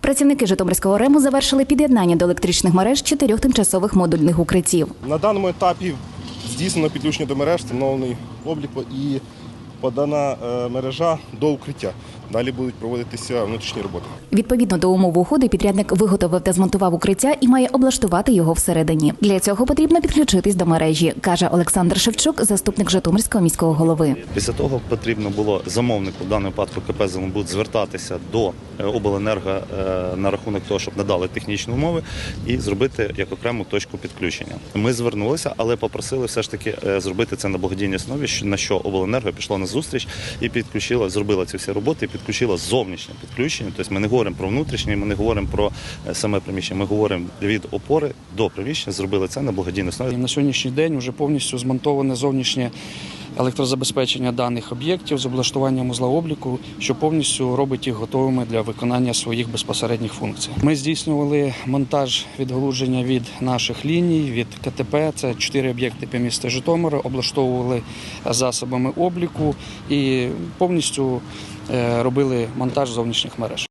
Працівники Житомирського рему завершили під'єднання до електричних мереж чотирьох тимчасових модульних укриттів. На даному етапі здійснено підключення до мереж, встановлений облік і подана е, мережа до укриття. Далі будуть проводитися внутрішні роботи. Відповідно до умов уходи, підрядник виготовив та змонтував укриття і має облаштувати його всередині. Для цього потрібно підключитись до мережі, каже Олександр Шевчук, заступник Житомирського міського голови. Після того потрібно було замовнику, в даному випадку КП «Зеленбуд», звертатися до е, обленерго е, на рахунок того, щоб надали технічні умови і зробити як окрему точку підключення. Ми звернулися, але попросили все ж таки зробити це на благодійній основі, на що обленерго пішло на зустріч і підключила, зробила ці всі роботи і підключила зовнішнє підключення. Тобто ми не говоримо про внутрішнє, ми не говоримо про е, саме приміщення. Ми говоримо від опори до приміщення. Зробили це на благодійній основі. На сьогоднішній день вже повністю змонтоване зовнішнє електрозабезпечення даних об'єктів з облаштуванням узла обліку, що повністю робить їх готовими для виконання своїх безпосередніх функцій. Ми здійснювали монтаж відгалудження від наших ліній, від КТП. Це чотири об'єкти по місту Житомира, облаштовували засобами обліку і повністю е, робили монтаж зовнішніх мереж.